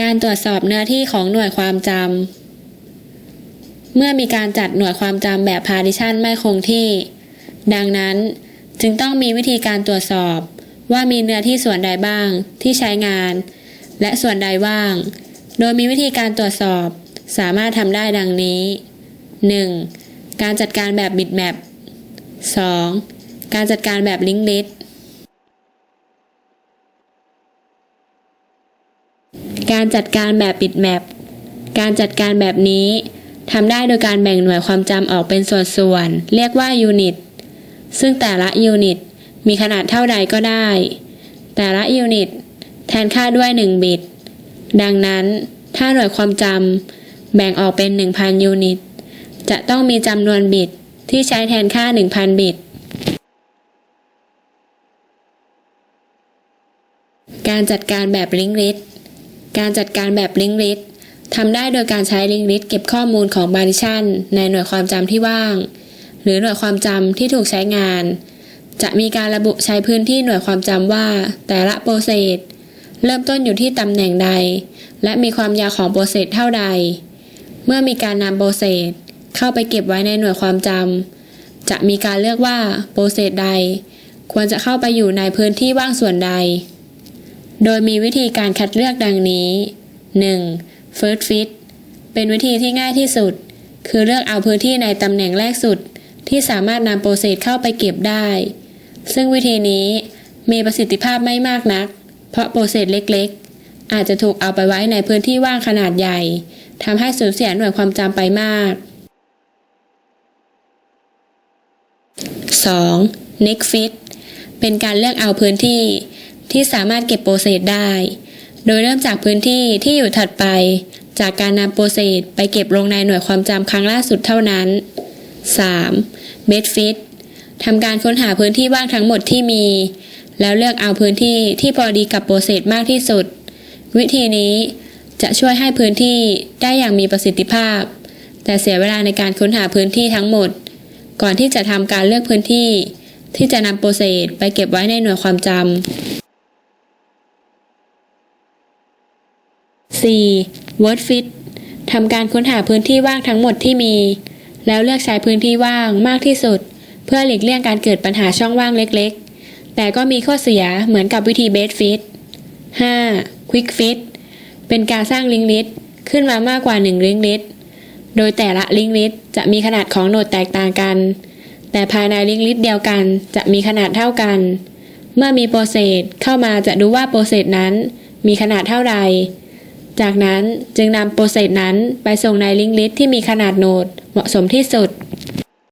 การตรวจสอบเนื้อที่ของหน่วยความจำ เมื่อมีการจัดหน่วยความจำแบบ partition ไม่คงที่ ดังนั้นจึงต้องมีวิธีการตรวจสอบว่ามีเนื้อที่ส่วนใดบ้างที่ใช้งาน และส่วนใดว่าง โดยมีวิธีการตรวจสอบสามารถทำได้ดังนี้ 1. การจัดการแบบ bitmap 2. การจัดการแบบ linked list ก การจัดการแบบ bitmap การจัดการแบบนี้ทำได้โดยการแบ่งหน่วยความจำออกเป็นส่วนๆ เรียกว่ายูนิต ซึ่งแต่ละยูนิตมีขนาดเท่าใดก็ได้ แต่ละยูนิตแทนค่าด้วย 1 บิต ดังนั้นถ้าหน่วยความจำแบ่งออกเป็น 1,000 ยูนิต จะต้องมีจำนวนบิตที่ใช้แทนค่า 1,000 บิต การจัดการแบบ linked list ก การจัดการแบบ linked list ทำได้โดยการใช้ linked list เก็บข้อมูลของ partition ในหน่วยความจำที่ว่าง หรือหน่วยความจำที่ถูกใช้งาน จะมีการระบุใช้พื้นที่หน่วยความจำว่า แต่ละโปรเซสเริ่มต้นอยู่ที่ตำแหน่งใด และมีความยาวของโปรเซสเท่าใด เมื่อมีการนำโปรเซสเข้าไปเก็บไว้ในหน่วยความจำจะมีการเลือกว่าโปรเซสใด ควรจะเข้าไปอยู่ในพื้นที่ว่างส่วนใด โดยมีวิธีการคัดเลือกดังนี้ 1. First Fit เป็นวิธีที่ง่ายที่สุด คือเลือกเอาพื้นที่ในตำแหน่งแรกสุด ที่สามารถนำโปรเซสเข้าไปเก็บได้ ซึ่งวิธีนี้มีประสิทธิภาพไม่มากนัก เพราะโปรเซสเล็กๆ อาจจะถูกเอาไปไว้ในพื้นที่ว่างขนาดใหญ่ทำให้สูญเสียหน่วยความจำไปมาก 2. Next Fit เป็นการเลือกเอาพื้นที่ ที่สามารถเก็บโปรเซสได้ โดยเริ่มจากพื้นที่ที่อยู่ถัดไป จากการนำโปรเซสไปเก็บลงในหน่วยความจำครั้งล่าสุดเท่านั้น 3. Best Fit ทำการค้นหาพื้นที่ว่างทั้งหมดที่มี แล้วเลือกเอาพื้นที่ที่พอดีกับโปรเซสมากที่สุด วิธีนี้จะช่วยให้พื้นที่ได้อย่างมีประสิทธิภาพ แต่เสียเวลาในการค้นหาพื้นที่ทั้งหมด ก่อนที่จะทำการเลือกพื้นที่ ที่จะนำโปรเซสไปเก็บไว้ในหน่วยความจำ 4. Word Fit ทำการค้นหาพื้นที่ว่างทั้งหมดที่มี แล้วเลือกใช้พื้นที่ว่างมากที่สุด เพื่อหลีกเลี่ยงการเกิดปัญหาช่องว่างเล็กๆ แต่ก็มีข้อเสียเหมือนกับวิธี Best Fit 5. Quick Fit เป็นการสร้างลิงก์ลิสต์ขึ้นมามากกว่า 1 ลิงก์ลิสต์โดยแต่ละลิงก์ลิสต์จะมีขนาดของโหนดแตกต่างกัน แต่ภายในลิงก์ลิสต์เดียวกันจะมีขนาดเท่ากัน เมื่อมีโปรเซสเข้ามาจะดูว่าโปรเซสนั้นมีขนาดเท่าใด จากนั้นจึงนำโปรเซสนั้นไปส่งในลิงก์ลิสต์ที่มีขนาดโนดเหมาะสมที่สุด